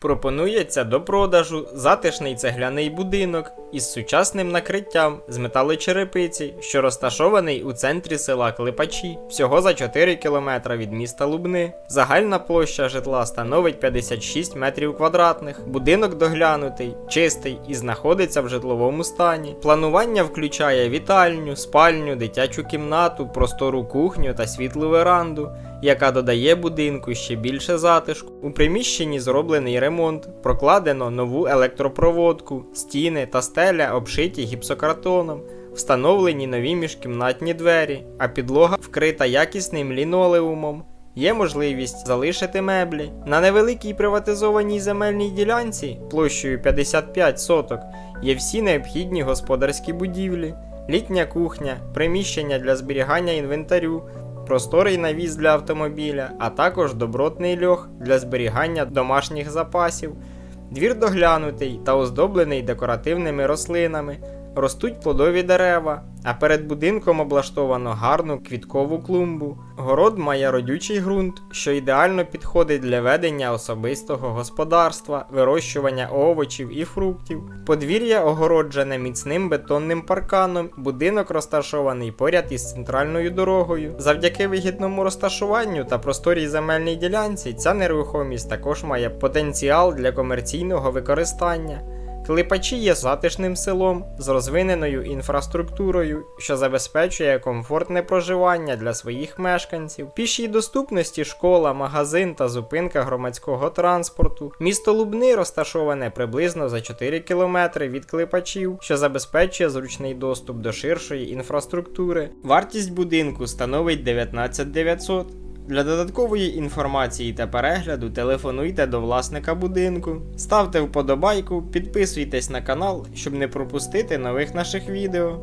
Пропонується до продажу затишний цегляний будинок із сучасним накриттям з металочерепиці, що розташований у центрі села Клепачі, всього за 4 кілометра від міста Лубни. Загальна площа житла становить 56 метрів квадратних. Будинок доглянутий, чистий і знаходиться в житловому стані. Планування включає вітальню, спальню, дитячу кімнату, простору кухню та світлу веранду яка додає будинку ще більше затишку. У приміщенні зроблений ремонт, прокладено нову електропроводку, стіни та стеля обшиті гіпсокартоном, встановлені нові міжкімнатні двері, а підлога вкрита якісним лінолеумом. Є можливість залишити меблі. На невеликій приватизованій земельній ділянці площею 55 соток є всі необхідні господарські будівлі, літня кухня, приміщення для зберігання інвентарю, просторий навіс для автомобіля, а також добротний льох для зберігання домашніх запасів. Двір доглянутий та оздоблений декоративними рослинами. Ростуть плодові дерева, а перед будинком облаштовано гарну квіткову клумбу. Город має родючий ґрунт, що ідеально підходить для ведення особистого господарства, вирощування овочів і фруктів. Подвір'я огороджене міцним бетонним парканом, будинок розташований поряд із центральною дорогою. Завдяки вигідному розташуванню та просторій земельній ділянці ця нерухомість також має потенціал для комерційного використання. Клипачі є затишним селом з розвиненою інфраструктурою, що забезпечує комфортне проживання для своїх мешканців, пішій доступності школа, магазин та зупинка громадського транспорту. Місто Лубни розташоване приблизно за 4 кілометри від клипачів, що забезпечує зручний доступ до ширшої інфраструктури. Вартість будинку становить 19 900. Для додаткової інформації та перегляду телефонуйте до власника будинку, ставте вподобайку, підписуйтесь на канал, щоб не пропустити нових наших відео.